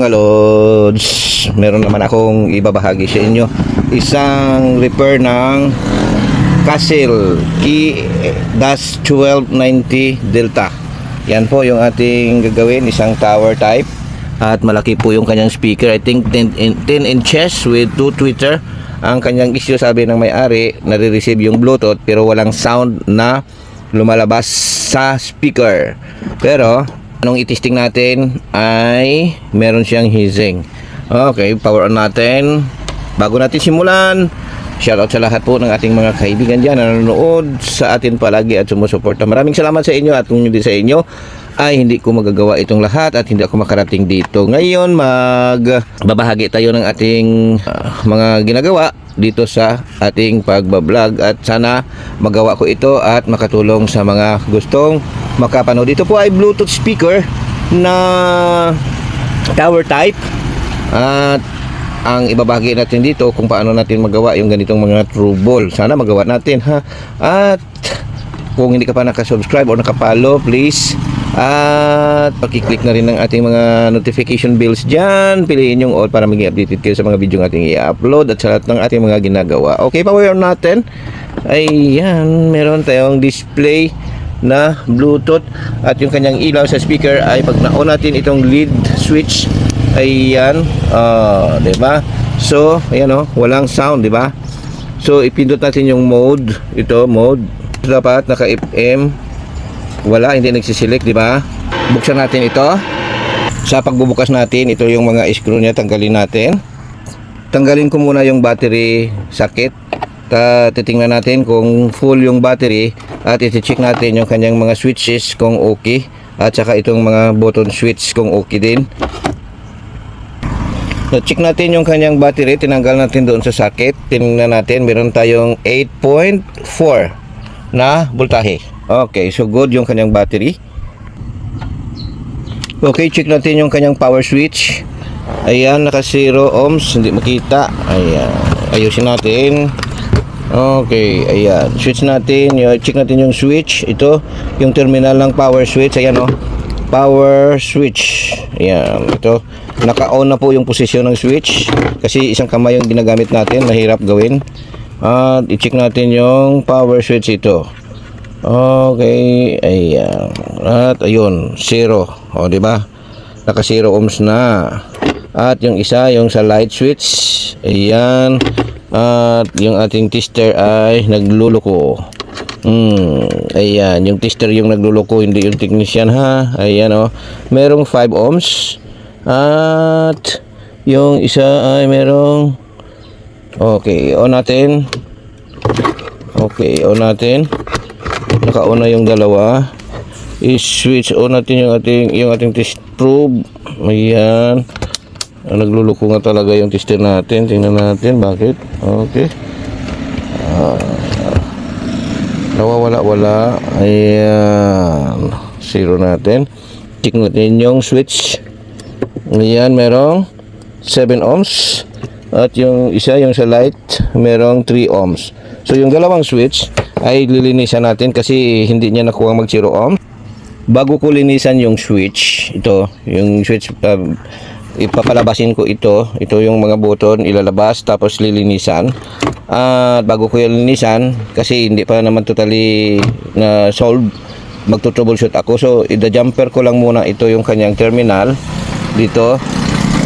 Mga Lods, meron naman akong ibabahagi sa inyo. Isang repair ng Castle Key-1290 Delta. Yan po yung ating gagawin, isang tower type. At malaki po yung kanyang speaker. I think 10, in, 10 inches with 2 tweeter. Ang kanyang issue sabi ng may-ari, nare-receive yung Bluetooth pero walang sound na lumalabas sa speaker. Pero, nung itesting natin ay meron siyang hissing. Okay, power on natin. Bago natin simulan, shoutout sa lahat po ng ating mga kaibigan dyan na nanonood sa atin palagi at sumusuporta. Maraming salamat sa inyo at kung hindi sa inyo ay hindi ko magagawa itong lahat at hindi ako makarating dito. Ngayon, magbabahagi tayo ng ating ah, mga ginagawa dito sa ating pagbablog at sana magawa ko ito at makatulong sa mga gustong makapanood. Dito po ay Bluetooth speaker na tower type at ang ibabahagi natin dito kung paano natin magawa yung ganitong mga true ball. Sana magawa natin ha. At kung hindi ka pa nakasubscribe o nakapalo, please at pakiclick na rin ng ating mga notification bells dyan. Piliin yung all para maging updated kayo sa mga video ng ating i-upload at sa lahat ng ating mga ginagawa. Okay, power natin. Ayan, meron tayong display na Bluetooth at yung kanyang ilaw sa speaker ay pag na-on natin itong lead switch ayan ah, 'di ba so ayan oh walang sound ba so ipindot natin yung mode ito mode dapat naka FM wala hindi nagsiselect 'di ba? Buksan natin ito. Sa pagbubukas natin ito yung mga screw niya tanggalin natin. Tanggalin ko muna yung battery socket. Ta titingnan natin kung full yung battery at iti-check natin yung kanyang mga switches kung okay. At saka itong mga button switch kung okay din. Na-check natin yung kanyang battery, tinanggal natin doon sa socket. Tingnan natin, meron tayong 8.4 na voltahe. Okay, so good yung kanyang battery. Okay, check natin yung kanyang power switch. Ayan, naka 0 ohms, hindi makita. Ayan, ayusin natin. Okay, ayan. Switch natin, yung, check natin yung switch. Ito, yung terminal ng power switch. Ayan o. Power switch. Ayan, ito. Naka-on na po yung posisyon ng switch. Kasi isang kamay yung ginagamit natin. Mahirap gawin. At i-check natin yung power switch ito. Okay, ayan. At ayun, zero. O, di ba? Naka 0 ohms na. At yung isa, yung sa light switch. Ayan. At yung ating tester ay nagluluko. Hmm, ayan, yung tester yung nagluluko, hindi yung technician ha. Ayan oh. Merong 5 ohms. At yung isa ay merong Okay, on natin. Okay, on natin. Naka-on na yung dalawa. I-switch on natin yung ating yung ating test probe. Ayan. Ah, nagluluko nga talaga yung tester natin. Tingnan natin bakit. Okay. Ah, nawawala-wala. Ayan. Zero natin. Check natin yung switch. Ayan, merong 7 ohms. At yung isa, yung sa light, merong 3 ohms. So, yung dalawang switch ay lilinisan natin kasi hindi niya nakuha mag 0 ohms. Bago ko linisan yung switch, ito, yung switch, um, ipapalabasin ko ito. Ito yung mga button, ilalabas, tapos lilinisan. At bago ko yung linisan, kasi hindi pa naman totally na solve, magto-troubleshoot ako. So, ida-jumper ko lang muna ito yung kanyang terminal dito.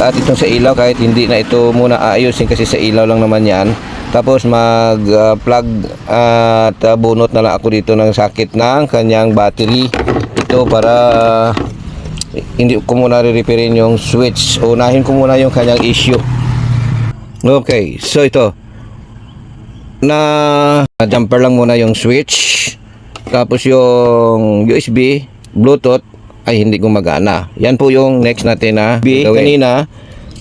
At itong sa ilaw, kahit hindi na ito muna aayusin kasi sa ilaw lang naman yan. Tapos mag-plug at uh, bunot na lang ako dito ng sakit ng kanyang battery. Ito para uh, hindi ko muna re-repairin yung switch. Unahin ko muna yung kanyang issue. Okay, so ito. Na jumper lang muna yung switch. Tapos yung USB, Bluetooth ay hindi gumagana. Yan po yung next natin na gawin. Kanina,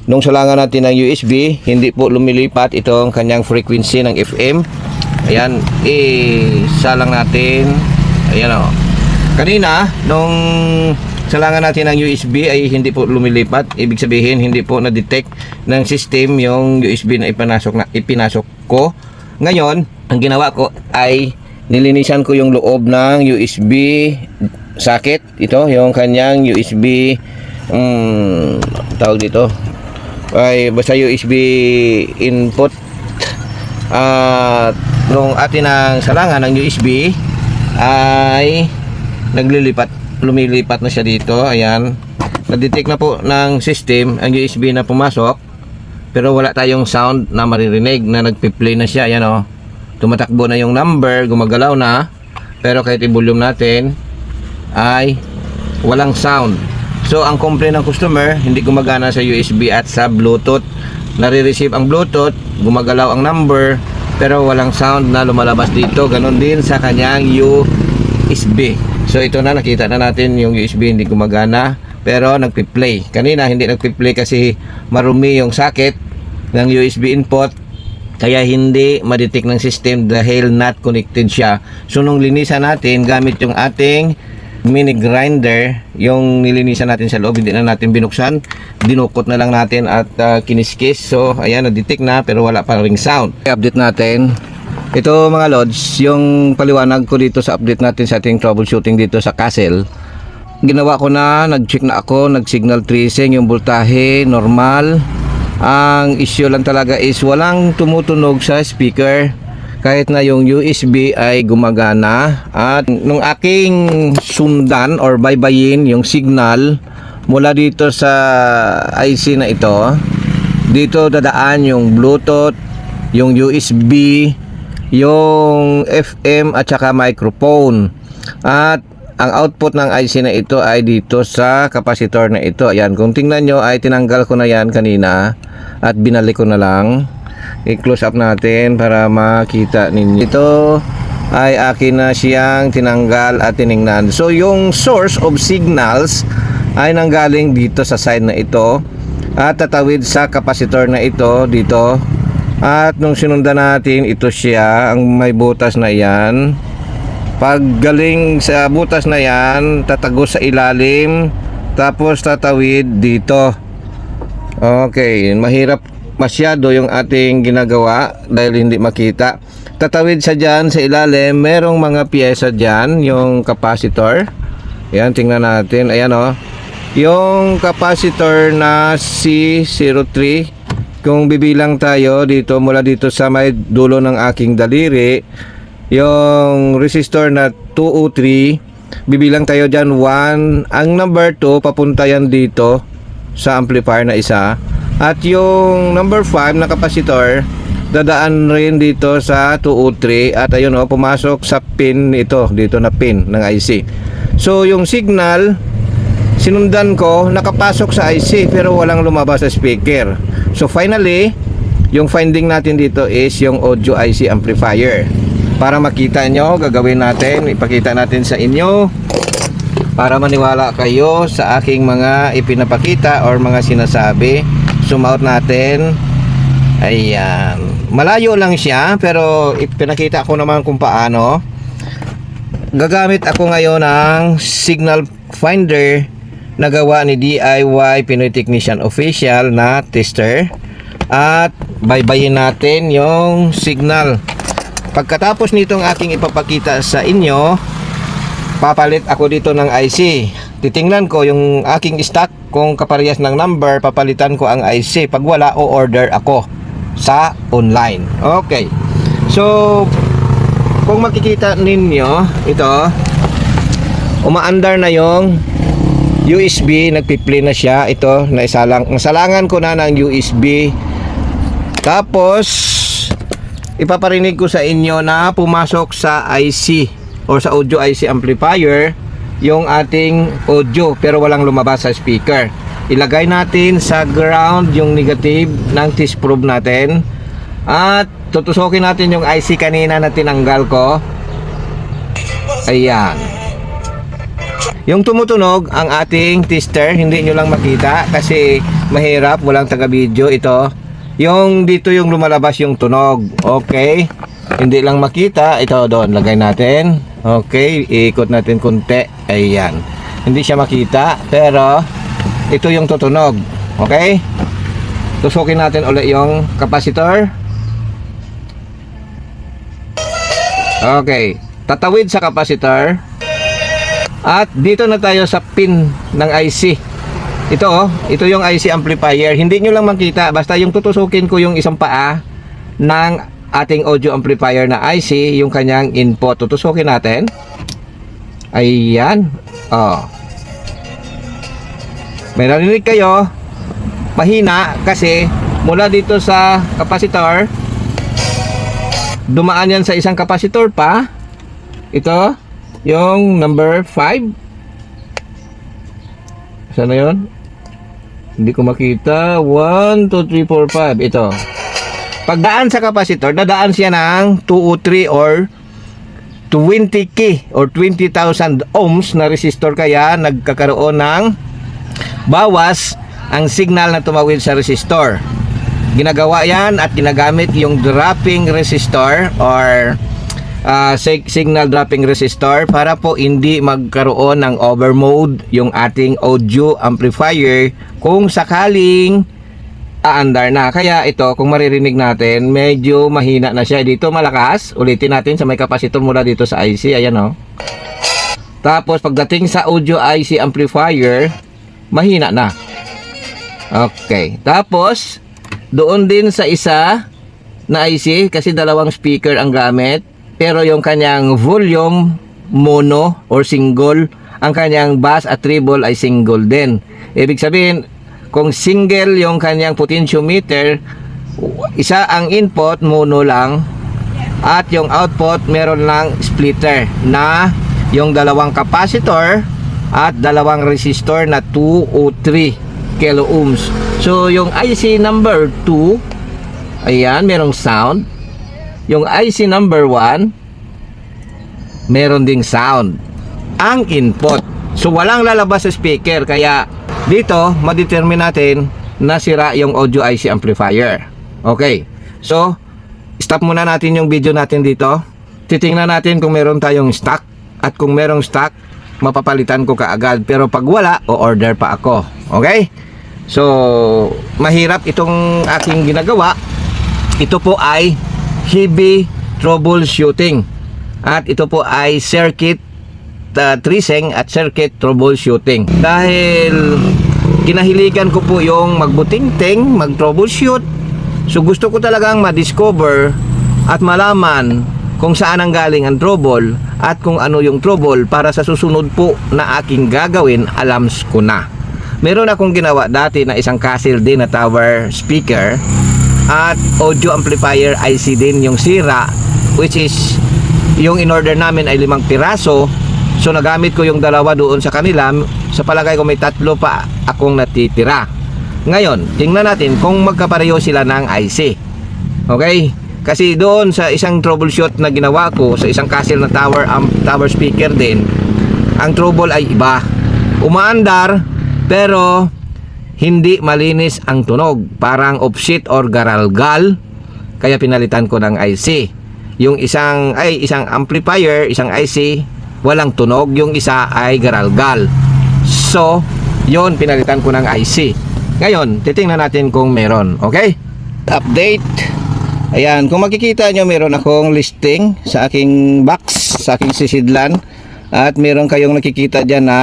nung salangan natin ng USB, hindi po lumilipat itong kanyang frequency ng FM. Ayan, isa lang natin. Ayan o. Kanina, nung salangan natin ng USB ay hindi po lumilipat. Ibig sabihin, hindi po na-detect ng system yung USB na ipinasok, na, ipinasok ko. Ngayon, ang ginawa ko ay nilinisan ko yung loob ng USB socket. Ito, yung kanyang USB um, tawag dito. Ay basta USB input. At nung atin ang salangan ng USB ay naglilipat lumilipat na siya dito. Ayan. Na-detect na po ng system ang USB na pumasok pero wala tayong sound na maririnig na nagpi-play na siya. Ayan o tumatakbo na yung number gumagalaw na. Pero kahit i-volume natin ay walang sound. So ang complaint ng customer hindi gumagana sa USB at sa Bluetooth. Nare-receive ang Bluetooth gumagalaw ang number pero walang sound na lumalabas dito. Ganon din sa kanyang USB so ito na nakita na natin yung USB hindi gumagana pero nagpi-play. Kanina hindi nagpi-play kasi marumi yung socket ng USB input kaya hindi madetect ng system dahil not connected siya. So nung linisan natin gamit yung ating mini grinder, yung nilinisan natin sa loob, hindi na natin binuksan, dinukot na lang natin at uh, kiniskis. So ayan, na-detect na pero wala pa ring sound. I-update natin. Ito mga lods, yung paliwanag ko dito sa update natin sa ating troubleshooting dito sa Castle. Ginawa ko na, nag-check na ako, nag-signal tracing, yung voltahe, normal. Ang issue lang talaga is walang tumutunog sa speaker kahit na yung USB ay gumagana at nung aking sundan or baybayin yung signal mula dito sa IC na ito dito dadaan yung Bluetooth yung USB yung FM at saka microphone at ang output ng IC na ito ay dito sa capacitor na ito. Ayan, kung tingnan nyo ay tinanggal ko na yan kanina at binalik ko na lang. I-close up natin para makita ninyo. Ito ay akin na siyang tinanggal at tiningnan. So yung source of signals ay nanggaling dito sa side na ito at tatawid sa capacitor na ito dito. At nung sinundan natin, ito siya, ang may butas na yan. Pag galing sa butas na yan, tatagos sa ilalim, tapos tatawid dito. Okay, mahirap masyado yung ating ginagawa dahil hindi makita. Tatawid sa dyan sa ilalim, merong mga pyesa dyan, yung capacitor. Yan, tingnan natin. Ayan o. Yung capacitor na C03, kung bibilang tayo dito mula dito sa may dulo ng aking daliri, yung resistor na 203 bibilang tayo dyan 1 ang number 2 papunta yan dito sa amplifier na isa at yung number 5 na kapasitor dadaan rin dito sa 203 at ayun o pumasok sa pin ito dito na pin ng IC so yung signal sinundan ko nakapasok sa IC pero walang lumabas sa speaker. So finally yung finding natin dito is yung audio IC amplifier. Para makita nyo gagawin natin ipakita natin sa inyo. Para maniwala kayo sa aking mga ipinapakita or mga sinasabi zoom out natin. Ayan. Malayo lang siya pero ipinakita ko naman kung paano. Gagamit ako ngayon ng signal finder na gawa ni DIY Pinoy Technician Official na tester. At baybayin natin yung signal. Pagkatapos nitong aking ipapakita sa inyo, papalit ako dito ng IC. Titingnan ko yung aking stock kung kaparehas ng number, papalitan ko ang IC. Pag wala, o order ako sa online. Okay. So, kung makikita ninyo, ito, umaandar na yung USB, nagpi-play na siya. Ito, naisalang, nasalangan ko na ng USB. Tapos, ipaparinig ko sa inyo na pumasok sa IC or sa audio IC amplifier yung ating audio pero walang lumabas sa speaker. Ilagay natin sa ground yung negative ng test probe natin at tutusokin natin yung IC kanina na tinanggal ko. Ayan. Yung tumutunog ang ating tester, hindi nyo lang makita kasi mahirap, walang taga-video ito yung dito yung lumalabas yung tunog okay hindi lang makita ito doon lagay natin okay iikot natin kunti. Ayan. Hindi siya makita pero ito yung tutunog. Okay? Tusukin natin ulit yung capacitor. Okay. Tatawid sa capacitor. At dito na tayo sa pin ng IC ito oh, ito yung IC amplifier. Hindi nyo lang makita, basta yung tutusukin ko yung isang paa ng ating audio amplifier na IC, yung kanyang input. Tutusukin natin. Ayan. Oh. May narinig kayo. Mahina kasi mula dito sa kapasitor dumaan yan sa isang kapasitor pa. Ito, yung number 5. Saan na yun? Hindi ko makita. 1, 2, 3, 4, 5. Ito. Pagdaan sa kapasitor, dadaan siya ng 203 or 20k or 20,000 ohms na resistor kaya nagkakaroon ng bawas ang signal na tumawid sa resistor. Ginagawa yan at ginagamit yung dropping resistor or uh, sig- signal dropping resistor para po hindi magkaroon ng overmode yung ating audio amplifier kung sakaling aandar na. Kaya ito, kung maririnig natin, medyo mahina na siya. Dito malakas. Ulitin natin sa may kapasitor mula dito sa IC. Ayan o. Tapos pagdating sa audio IC amplifier, mahina na. Okay. Tapos, doon din sa isa na IC, kasi dalawang speaker ang gamit, pero yung kanyang volume mono or single, ang kanyang bass at treble ay single din. Ibig sabihin, kung single yung kanyang potentiometer, isa ang input, mono lang, at yung output, meron lang splitter na yung dalawang capacitor at dalawang resistor na 2 o 3 kilo ohms. So, yung IC number 2, ayan, merong sound. Yung IC number 1, meron ding sound. Ang input. So, walang lalabas sa speaker. Kaya, dito, madetermine natin na sira yung audio IC amplifier. Okay. So, stop muna natin yung video natin dito. Titingnan natin kung meron tayong stock. At kung merong stock, mapapalitan ko kaagad. Pero pag wala, o-order pa ako. Okay? So, mahirap itong aking ginagawa. Ito po ay heavy troubleshooting. At ito po ay circuit uh, tracing at circuit troubleshooting. Dahil kinahiligan ko po yung magbutingting, mag-troubleshoot. So gusto ko talagang ma-discover at malaman kung saan ang galing ang trouble at kung ano yung trouble para sa susunod po na aking gagawin, alams ko na. Meron akong ginawa dati na isang castle din na tower speaker at audio amplifier IC din yung sira which is yung in order namin ay limang piraso so nagamit ko yung dalawa doon sa kanila. Sa palagay ko may tatlo pa akong natitira. Ngayon tingnan natin kung magkapareho sila ng IC okay? Kasi doon sa isang troubleshoot na ginawa ko sa isang castle na tower um, tower speaker din ang trouble ay iba. Umaandar pero hindi malinis ang tunog. Parang offset or garalgal. Kaya pinalitan ko ng IC yung isang ay isang amplifier isang IC walang tunog yung isa ay garalgal. So yon pinalitan ko ng IC ngayon titingnan natin kung meron okay? Update. Ayan kung makikita nyo meron akong listing sa aking box sa aking sisidlan. At meron kayong nakikita dyan na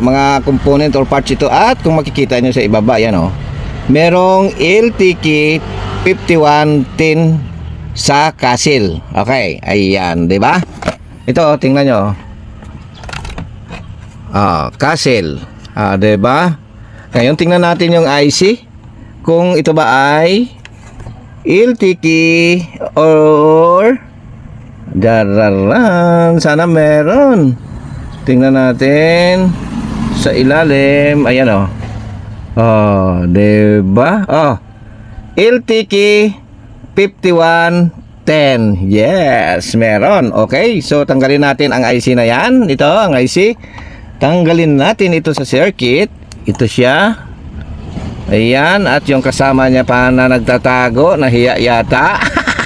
mga component or parts ito. At kung makikita nyo sa ibaba yan o merong LTK 5110 sa Castle. Okay, ayan, 'di ba? Ito, tingnan nyo. Ah, Castle. Ah, 'di ba? Ngayon tingnan natin yung IC kung ito ba ay LTK or Dararan, sana meron. Tingnan natin sa ilalim. Ayan oh. Oh, 'di ba? Oh. LTK 5110. Yes, meron. Okay, so tanggalin natin ang IC na yan. Ito, ang IC. Tanggalin natin ito sa circuit. Ito siya. Ayan, at yung kasama niya pa na nagtatago, nahiya yata.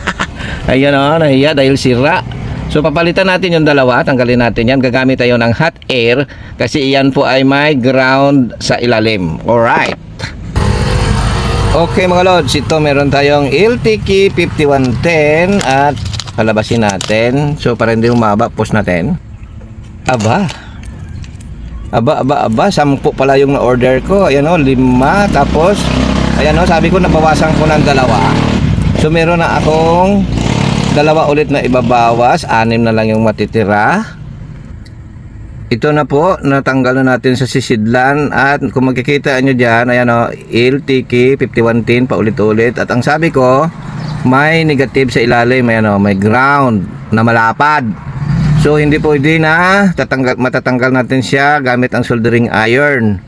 Ayan o, nahiya dahil sira. So papalitan natin yung dalawa, tanggalin natin yan. Gagamit tayo ng hot air kasi iyan po ay may ground sa ilalim. Alright. Okay mga lods, ito meron tayong LTK 5110 at palabasin natin. So para hindi humaba, post natin. Aba. Aba, aba, aba, sampu pala yung na-order ko. Ayan o, lima. Tapos, ayan o, sabi ko nabawasan ko ng dalawa. So, meron na akong dalawa ulit na ibabawas. Anim na lang yung matitira. Ito na po, natanggal na natin sa sisidlan at kung makikita nyo dyan, ayan o, LTK 5110 paulit-ulit at ang sabi ko, may negative sa ilalim, ayan o, may ground na malapad. So hindi pwede na tatanggal, matatanggal natin siya gamit ang soldering iron.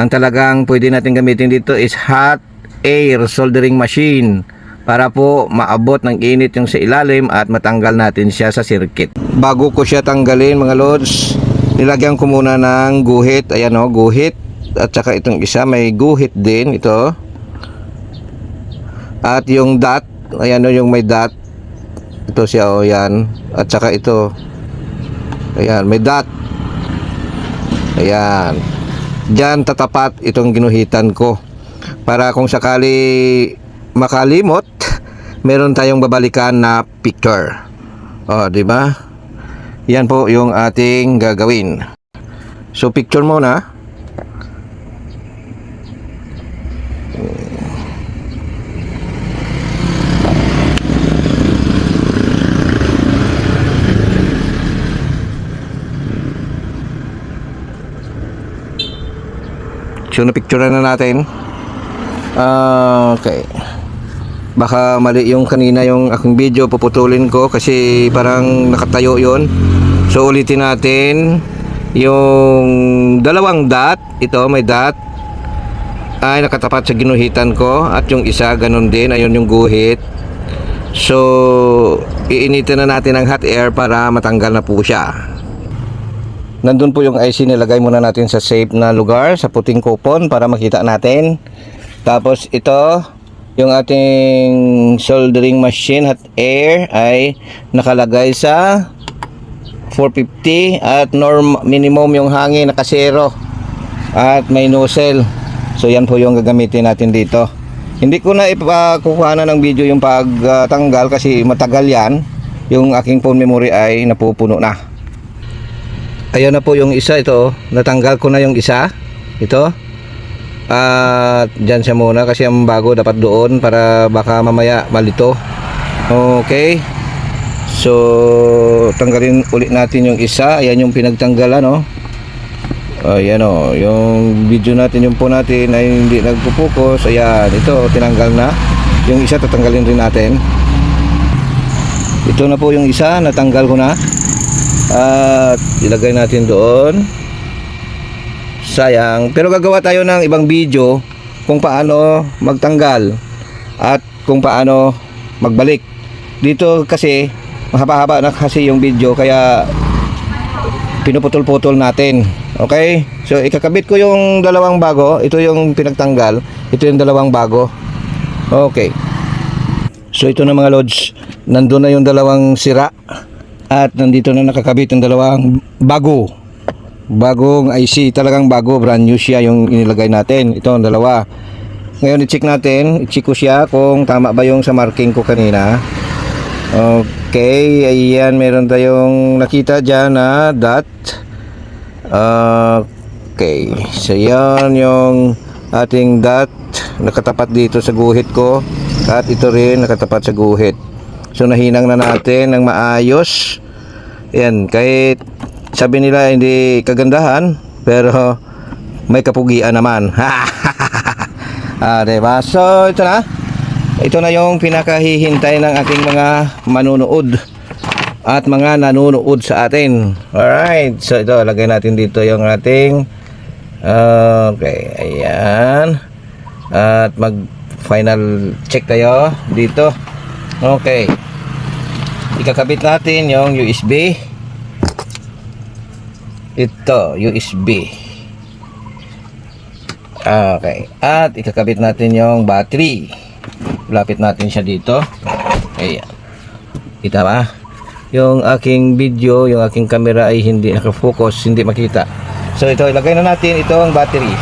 Ang talagang pwede natin gamitin dito is hot air soldering machine para po maabot ng init yung sa ilalim at matanggal natin siya sa circuit. Bago ko siya tanggalin mga lods, nilagyan ko muna ng guhit. Ayan o, guhit. At saka itong isa may guhit din ito. At yung dot, ayan o yung may dot. Ito siya o yan. At saka ito. Ayan, may dot. Ayan. Diyan tatapat itong ginuhitan ko. Para kung sakali makalimot, meron tayong babalikan na picture. Oh, di ba? Yan po yung ating gagawin. So picture muna. So na-picture na natin. Ah, okay. Baka mali yung kanina yung aking video puputulin ko kasi parang nakatayo yon. So ulitin natin yung dalawang dot, ito may dot ay nakatapat sa ginuhitan ko at yung isa ganun din, ayun yung guhit. So iinitin na natin ang hot air para matanggal na po siya. Nandun po yung IC nilagay muna natin sa safe na lugar sa puting coupon para makita natin. Tapos ito, yung ating soldering machine hot air ay nakalagay sa 450 at norm minimum yung hangin naka zero at may nozzle. So yan po yung gagamitin natin dito. Hindi ko na ipakukuha na ng video yung pagtanggal kasi matagal yan. Yung aking phone memory ay napupuno na. Ayan na po yung isa ito. Natanggal ko na yung isa. Ito. At dyan siya muna kasi ang bago dapat doon para baka mamaya malito. Okay. So tanggalin ulit natin yung isa. Ayan yung pinagtanggalan no. Ayan o, yung video natin yung po natin ay hindi nagpo-focus. Ayan, ito tinanggal na. Yung isa tatanggalin rin natin. Ito na po yung isa, natanggal ko na. At ilagay natin doon. Sayang. Pero gagawa tayo ng ibang video kung paano magtanggal at kung paano magbalik. Dito kasi mahaba-haba na kasi yung video kaya pinuputol-putol natin. Okay? So ikakabit ko yung dalawang bago. Ito yung pinagtanggal. Ito yung dalawang bago. Okay. So ito na mga lods. Nandun na yung dalawang sira. At nandito na nakakabit yung dalawang bago. Bagong IC. Talagang bago. Brand new siya yung inilagay natin. Ito ang dalawa. Ngayon i-check natin. I-check ko siya kung tama ba yung sa marking ko kanina. Okay. Ayan. Meron tayong nakita dyan na dot. Okay. So yan yung ating dot. Nakatapat dito sa guhit ko. At ito rin nakatapat sa guhit. So nahinang na natin ng maayos. Yan, kahit sabi nila hindi kagandahan, pero may kapugian naman. ah, diba? So ito na. Ito na yung pinakahihintay ng ating mga manunood at mga nanonood sa atin. Alright. So ito, lagay natin dito yung ating Okay, ayan. At mag final check tayo dito. Okay. Ikakabit natin yung USB. Ito, USB. Okay. At ikakabit natin yung battery. Lapit natin siya dito. Ayan. Kita ba? Yung aking video, yung aking camera ay hindi nakafocus, hindi makita. So ito, ilagay na natin itong battery.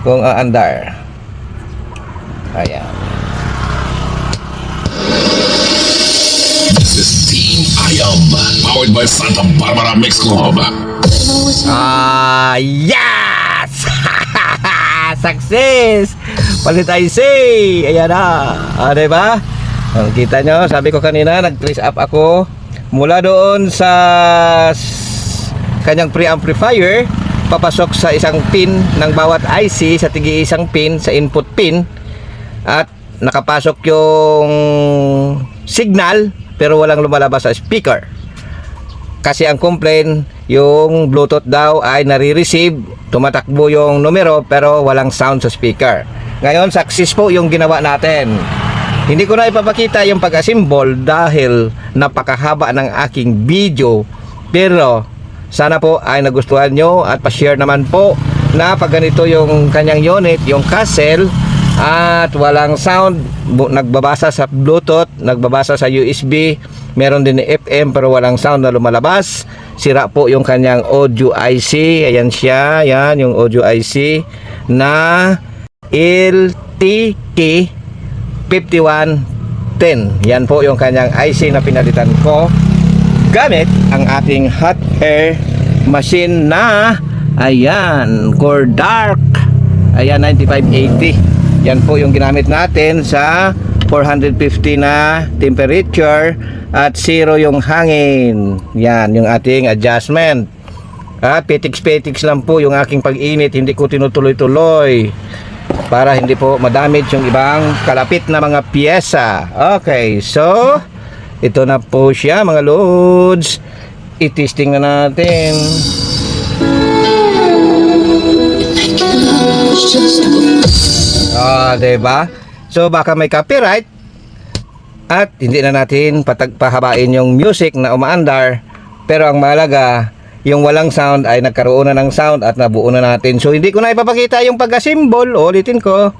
Kung aandar. Ayan. Powered by Santa Barbara Mix Club. Ah, yes! Success! Palit IC! Ayan na. Ah, diba? Ang kita nyo, sabi ko kanina, nag-trace up ako mula doon sa kanyang pre-amplifier papasok sa isang pin ng bawat IC sa tigi isang pin sa input pin at nakapasok yung signal pero walang lumalabas sa speaker kasi ang complaint yung bluetooth daw ay nare-receive tumatakbo yung numero pero walang sound sa speaker. Ngayon success po yung ginawa natin. Hindi ko na ipapakita yung pag-assemble dahil napakahaba ng aking video pero sana po ay nagustuhan nyo at pa-share naman po na pag ganito yung kanyang unit yung castle at walang sound. Nagbabasa sa bluetooth nagbabasa sa USB meron din FM pero walang sound na lumalabas. Sira po yung kanyang audio IC ayan siya yan yung audio IC na LTK 5110 yan po yung kanyang IC na pinalitan ko gamit ang ating hot air machine na ayan core dark ayan 9580 yan po yung ginamit natin sa 450 na temperature at zero yung hangin. Yan yung ating adjustment. At petiks-petiks lang po yung aking pag-init. Hindi ko tinutuloy-tuloy para hindi po madamage yung ibang kalapit na mga piyesa okay so ito na po siya mga loads. I-testing na natin Ah, 'di ba? So baka may copyright at hindi na natin patagpahabain yung music na umaandar pero ang mahalaga yung walang sound ay nagkaroon na ng sound at nabuo na natin. So hindi ko na ipapakita yung pagka-symbol, ulitin ko.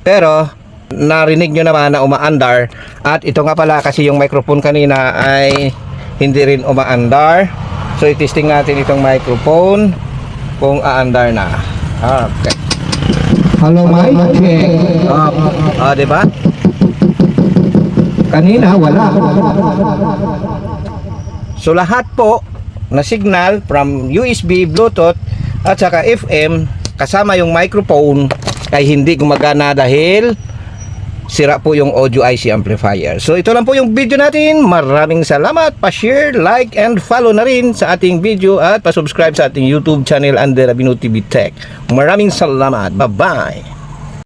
Pero narinig nyo naman na umaandar at ito nga pala kasi yung microphone kanina ay hindi rin umaandar. So i-testing natin itong microphone kung aandar na. Okay. Hello, Mike. Check. Ah, ah, 'di ba? Kanina, wala. So lahat po na signal from USB, Bluetooth at saka FM kasama yung microphone ay hindi gumagana dahil sira po yung audio IC amplifier. So ito lang po yung video natin. Maraming salamat. Pa-share, like, and follow na rin sa ating video at pa-subscribe sa ating YouTube channel under Abino TV Tech. Maraming salamat. Bye-bye.